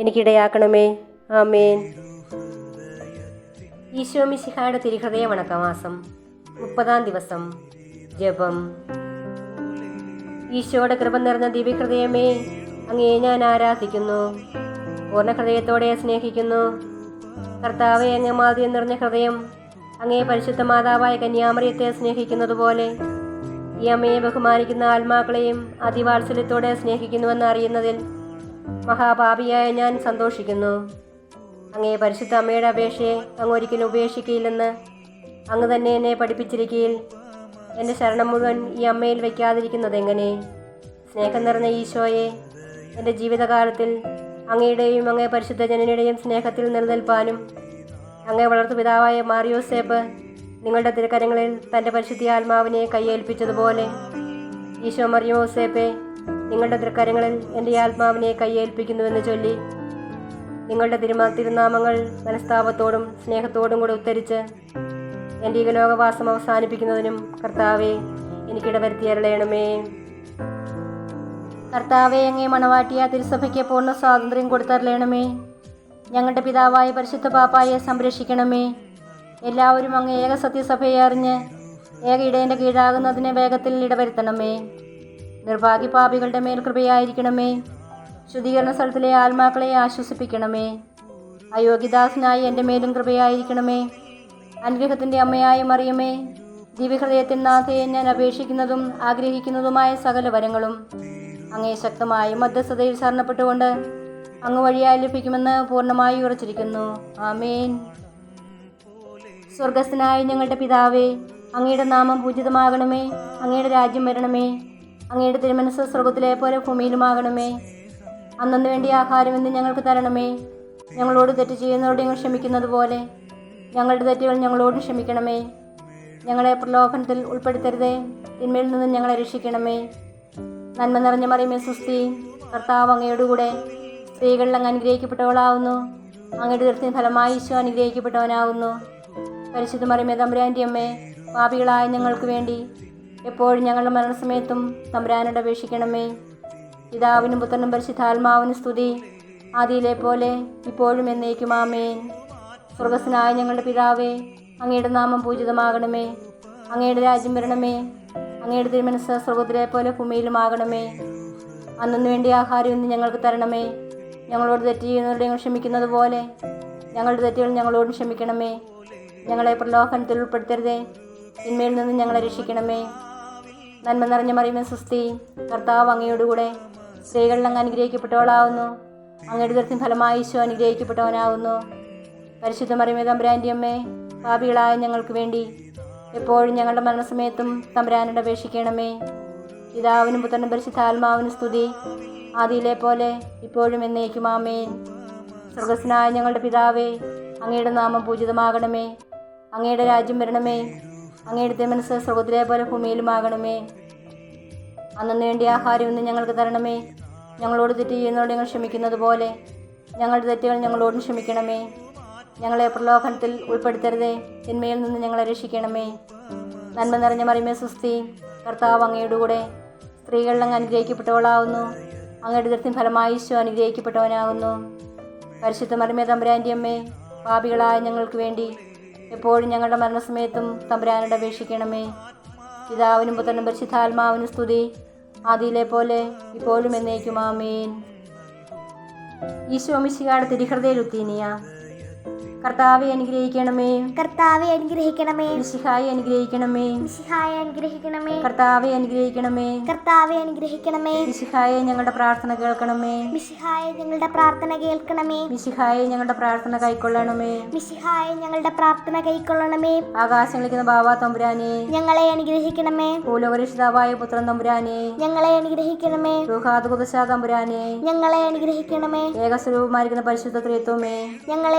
എനിക്കിടയാക്കണമേ. ആമേൻ. ഈശോമിശിഹായുടെ തിരുഹൃദയ വണക്കമാസം മുപ്പതാം ദിവസം ജപം. ഈശോയുടെ കൃപ നിറഞ്ഞ ദിവ്യഹൃദയമേ അങ്ങേ ഞാൻ ആരാധിക്കുന്നു. പൂർണ ഹൃദയത്തോടെ സ്നേഹിക്കുന്നു. കർത്താവെ അങ്ങ് നിറഞ്ഞ ഹൃദയം അങ്ങേ പരിശുദ്ധ മാതാവായ കന്യാമറിയത്തെ സ്നേഹിക്കുന്നതുപോലെ ഈ അമ്മയെ ബഹുമാനിക്കുന്ന ആത്മാക്കളെയും അതിവാത്സല്യത്തോടെ സ്നേഹിക്കുന്നുവെന്ന് അറിയുന്നതിൽ മഹാപാപിയായ ഞാൻ സന്തോഷിക്കുന്നു. അങ്ങേ പരിശുദ്ധ അമ്മയുടെ അപേക്ഷയെ അങ്ങ് ഒരിക്കലും ഉപേക്ഷിക്കുകയില്ലെന്ന് അങ്ങ് തന്നെ എന്നെ പഠിപ്പിച്ചിരിക്കയിൽ. എന്റെ ശരണം മുഴുവൻ ഈ അമ്മയിൽ വയ്ക്കാതിരിക്കുന്നത് എങ്ങനെ? സ്നേഹം നിറഞ്ഞ ഈശോയെ എന്റെ ജീവിതകാലത്തിൽ അങ്ങയുടെയും അങ്ങേ പരിശുദ്ധ ജനനയുടെയും സ്നേഹത്തിൽ നിലനിൽപ്പാനും അങ്ങേ വളർത്തുപിതാവായ മാറിയോസേപ്പ് നിങ്ങളുടെ തിരുക്കരങ്ങളിൽ തന്റെ പരിശുദ്ധ ആത്മാവിനെ കയ്യേൽപ്പിച്ചതുപോലെ ഈശോ മറിയോസേപ്പെ നിങ്ങളുടെ തൃക്കരങ്ങളിൽ എന്റെ ആത്മാവിനെ കയ്യേൽപ്പിക്കുന്നുവെന്ന് ചൊല്ലി നിങ്ങളുടെ തിരുമാ തിരുനാമങ്ങൾ മനസ്താപത്തോടും സ്നേഹത്തോടും കൂടെ ഉത്തരിച്ച് എന്റെ ഈ ലോകവാസം അവസാനിപ്പിക്കുന്നതിനും കർത്താവെ എനിക്കിട വരുത്തിയരളയണമേ കർത്താവെ അങ്ങേ മണവാട്ടിയ തിരുസഭയ്ക്ക് പൂർണ സ്വാതന്ത്ര്യം കൊടുത്തരളയണമേ ഞങ്ങളുടെ പിതാവായ പരിശുദ്ധ പാപ്പായെ സംരക്ഷിക്കണമേ. എല്ലാവരും അങ്ങ് ഏക സത്യസഭയെ അറിഞ്ഞ് ഏക ഇടേന്റെ കീഴാകുന്നതിന് വേഗത്തിൽ ഇടവരുത്തണമേ. നിർഭാഗ്യപാപികളുടെ മേൽ കൃപയായിരിക്കണമേ. ശുദ്ധീകരണ സ്ഥലത്തിലെ ആത്മാക്കളെ ആശ്വസിപ്പിക്കണമേ. അയോഗ്യദാസനായി എന്റെ മേലും കൃപയായിരിക്കണമേ. അനുഗ്രഹത്തിന്റെ അമ്മയായ മറിയമേ ദിവ്യഹൃദയത്തിൻ നാഥയെ ഞാൻ അപേക്ഷിക്കുന്നതും ആഗ്രഹിക്കുന്നതുമായ സകല വരങ്ങളും അങ്ങേ ശക്തമായ മധ്യസ്ഥതയിൽ ശരണപ്പെട്ടുകൊണ്ട് അങ്ങ് വഴിയായി ലഭിക്കുമെന്ന് പൂർണമായി ഉറച്ചിരിക്കുന്നു. ആമേൻ. സ്വർഗസ്ഥനായ ഞങ്ങളുടെ പിതാവേ അങ്ങയുടെ നാമം പൂജിതമാകണമേ അങ്ങയുടെ രാജ്യം വരണമേ. അങ്ങയുടെ തിരുമനസ് സ്വർഗത്തിലെ പോലെ ഭൂമിയിലുമാകണമേ. അന്നു വേണ്ടി ആഹാരം ഇന്ന് ഞങ്ങൾക്ക് തരണമേ. ഞങ്ങളോട് തെറ്റ് ചെയ്യുന്നവരോട് ഞങ്ങൾ ക്ഷമിക്കുന്നത് പോലെ ഞങ്ങളുടെ തെറ്റുകൾ ഞങ്ങളോടും ക്ഷമിക്കണമേ. ഞങ്ങളെ പ്രലോഭനത്തിൽ ഉൾപ്പെടുത്തരുതേ. തിന്മയിൽ നിന്നും ഞങ്ങളെ രക്ഷിക്കണമേ. നന്മ നിറഞ്ഞ മറിയമേ സുസ്തി കർത്താവ് അങ്ങയോടുകൂടെ സ്ത്രീകളിൽ അങ്ങ് അനുഗ്രഹിക്കപ്പെട്ടവളാവുന്നു. അങ്ങയുടെ തീർത്തിന് ഫലമായി ഈശോ അനുഗ്രഹിക്കപ്പെട്ടവനാവുന്നു. പരിശുദ്ധ മറിയമേ തമ്പുരാന്റെ അമ്മേ പാപികളായ ഞങ്ങൾക്ക് വേണ്ടി എപ്പോഴും ഞങ്ങളുടെ മരണസമയത്തും തമ്പുരാനോട് അപേക്ഷിക്കണമേ. പിതാവിനും പുത്രനും പരിശുദ്ധാത്മാവിനും സ്തുതി. ആദിയിലെ പോലെ ഇപ്പോഴും എന്നേക്കും ആമേൻ. സ്വർഗസ്നായ ഞങ്ങളുടെ പിതാവേ അങ്ങയുടെ നാമം പൂജിതമാകണമേ. അങ്ങയുടെ രാജ്യം വരണമേ. അങ്ങയുടെ തിരുമനസ് സ്വർഗത്തിലെ പോലെ ഭൂമിയിലുമാകണമേ അന്നു വേണ്ടി ആഹാരം ഇന്ന് ഞങ്ങൾക്ക് തരണമേ. ഞങ്ങളോട് തെറ്റ് ചെയ്യുന്നവരുടെ ഞങ്ങൾ ക്ഷമിക്കുന്നത് പോലെ ഞങ്ങളുടെ തെറ്റുകൾ ഞങ്ങളോടും ക്ഷമിക്കണമേ. ഞങ്ങളെ പ്രലോഭനത്തിൽ ഉൾപ്പെടുത്തരുതേ. ഇന്മയിൽ നിന്ന് ഞങ്ങളെ രക്ഷിക്കണമേ. നന്മ നിറഞ്ഞ മറിയുമേ സുസ്തി കർത്താവ് അങ്ങയോടുകൂടെ സ്ത്രീകളിൽ അങ്ങ് അനുഗ്രഹിക്കപ്പെട്ടവളാവുന്നു. അങ്ങയുടെ ദൃത്യം ഫലമായി ഈശോ അനുഗ്രഹിക്കപ്പെട്ടവനാവുന്നു. പരിശുദ്ധ മറിയമേ തമ്പുരാന്റെ അമ്മേ പാപികളായ ഞങ്ങൾക്ക് വേണ്ടി എപ്പോഴും ഞങ്ങളുടെ മരണസമയത്തും തമ്പുരാനോട് അപേക്ഷിക്കണമേ. പിതാവിനും പുത്രനും പരിശുദ്ധാത്മാവിനും സ്തുതി. ആദിയിലെ പോലെ ഇപ്പോഴും എന്നേക്കും ആമേൻ. സ്വർഗസ്നായ ഞങ്ങളുടെ പിതാവേ അങ്ങയുടെ നാമം പൂജിതമാകണമേ. അങ്ങയുടെ രാജ്യം വരണമേ. അങ്ങയുടെ മനസ്സ് സ്വർഗത്തിലെ പോലെ ഭൂമിയിലുമാകണമേ. അന്നു വേണ്ടി ആഹാരം ഇന്ന് ഞങ്ങൾക്ക് തരണമേ. ഞങ്ങളോട് തെറ്റ് ചെയ്യുന്നവരോട് ഞങ്ങൾ ക്ഷമിക്കുന്നത് പോലെ ഞങ്ങളുടെ തെറ്റുകൾ ഞങ്ങളോടും ക്ഷമിക്കണമേ. ഞങ്ങളെ പ്രലോഭനത്തിൽ ഉൾപ്പെടുത്തരുതേ. തിന്മയിൽ നിന്ന് ഞങ്ങളെ രക്ഷിക്കണമേ. നന്മ നിറഞ്ഞ മറിമേ സുസ്തി കർത്താവ് അങ്ങയുടെ കൂടെ സ്ത്രീകളിൽ അങ്ങ് അനുഗ്രഹിക്കപ്പെട്ടവളാവുന്നു. അങ്ങയുടെ ദൃത്തിൻ ഫലമായി ഈശോ അനുഗ്രഹിക്കപ്പെട്ടവനാകുന്നു. പരിശുദ്ധ മറിമേ തമ്പുരാന്റെ അമ്മേ പാപികളായ ഞങ്ങൾക്ക് വേണ്ടി എപ്പോഴും ഞങ്ങളുടെ മരണസമയത്തും തമ്പുരാനോട് അപേക്ഷിക്കണമേ. പിതാവിനും പുത്രനും പരിശുദ്ധാത്മാവിനും സ്തുതി. ആദിയിലെ പോലെ ഇപ്പോഴും എന്നേക്കും ആമേൻ ഈശോ തിരിഹൃദയ ലുത്തീനിയ കർത്താവെ അനുഗ്രഹിക്കണമേ. കർത്താവെ അനുഗ്രഹിക്കണമേ. മിശിഹായി അനുഗ്രഹിക്കണമേ. മിശിഹായെ അനുഗ്രഹിക്കണമേ. കർത്താവെ അനുഗ്രഹിക്കണമേ. കർത്താവെ അനുഗ്രഹിക്കണമേ. മിശിഹായെ ഞങ്ങളുടെ പ്രാർത്ഥന കേൾക്കണമേ. മിശിഹായെ ഞങ്ങളുടെ പ്രാർത്ഥന കേൾക്കണമേ. മിശിഹായെ ഞങ്ങളുടെ പ്രാർത്ഥന കൈക്കൊള്ളണമേ. മിശിഹായെ ഞങ്ങളുടെ പ്രാർത്ഥന കൈക്കൊള്ളണമേ. ആകാശങ്ങളിക്കുന്ന ബാബ തമ്പുരാനെ. ഞങ്ങളെ അനുഗ്രഹിക്കണമേ. ഭൂലോകരക്ഷിതാവായ പുത്രൻ തമ്പുരാനെ. ഞങ്ങളെ അനുഗ്രഹിക്കണമേ. റുഹാദുകുദശ തമ്പുരാനെ. ഞങ്ങളെ അനുഗ്രഹിക്കണമേ. ഏകസ്വരൂപമായിരിക്കുന്ന പരിശുദ്ധ ത്രിത്വമേ. ഞങ്ങളെ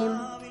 الرحيم.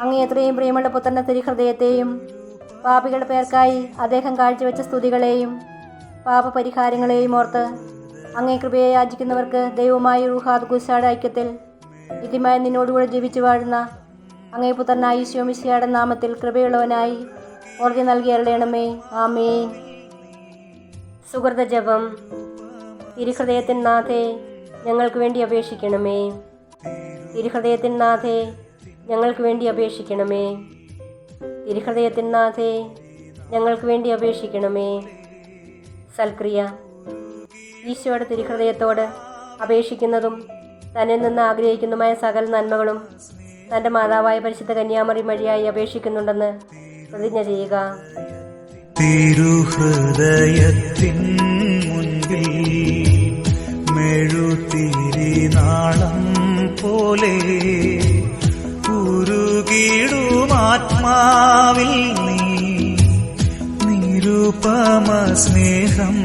അങ്ങേ എത്രയും പ്രിയമുള്ള പുത്രന്റെ തിരുഹൃദയത്തെയും പാപികളുടെ പേർക്കായി അദ്ദേഹം കാഴ്ചവെച്ച സ്തുതികളെയും പാപപരിഹാരങ്ങളെയും ഓർത്ത് അങ്ങേ കൃപയെ യാചിക്കുന്നവർക്ക് ദൈവമായി റുഹാദ് ഗുസാഡ് ഐക്യത്തിൽ നിത്യമായി നിന്നോടുകൂടെ ജീവിച്ചു വാഴുന്ന അങ്ങേ പുത്രനായി ശിവമിശിയുടെ നാമത്തിൽ കൃപയുള്ളവനായി ഓർജി നൽകി ആമേ സുഹൃത ജപം. തിരുഹൃദയത്തിൻ നാഥേ ഞങ്ങൾക്ക് വേണ്ടി അപേക്ഷിക്കണമേ. തിരുഹൃദയത്തിൻ നാഥേ ഞങ്ങൾക്ക് വേണ്ടി അപേക്ഷിക്കണമേ. തിരുഹൃദയത്തിൻ നാഥേ ഞങ്ങൾക്ക് വേണ്ടി അപേക്ഷിക്കണമേ. സൽക്രിയ ഈശോയുടെ തിരുഹൃദയത്തോട് അപേക്ഷിക്കുന്നതും തന്നിൽ നിന്ന് ആഗ്രഹിക്കുന്നതുമായ സകല നന്മകളും തന്റെ മാതാവായ പരിശുദ്ധ കന്യാമറി വഴിയായി അപേക്ഷിക്കുന്നുണ്ടെന്ന് പ്രതിജ്ഞ ചെയ്യുക. തിരുഹൃദയത്തിൻ മുൻപിൽ മെഴുതിരി നാളം പോലെ ഉരുകിടുമാത്മാവിൽ നീ നിരുപമ സ്നേഹം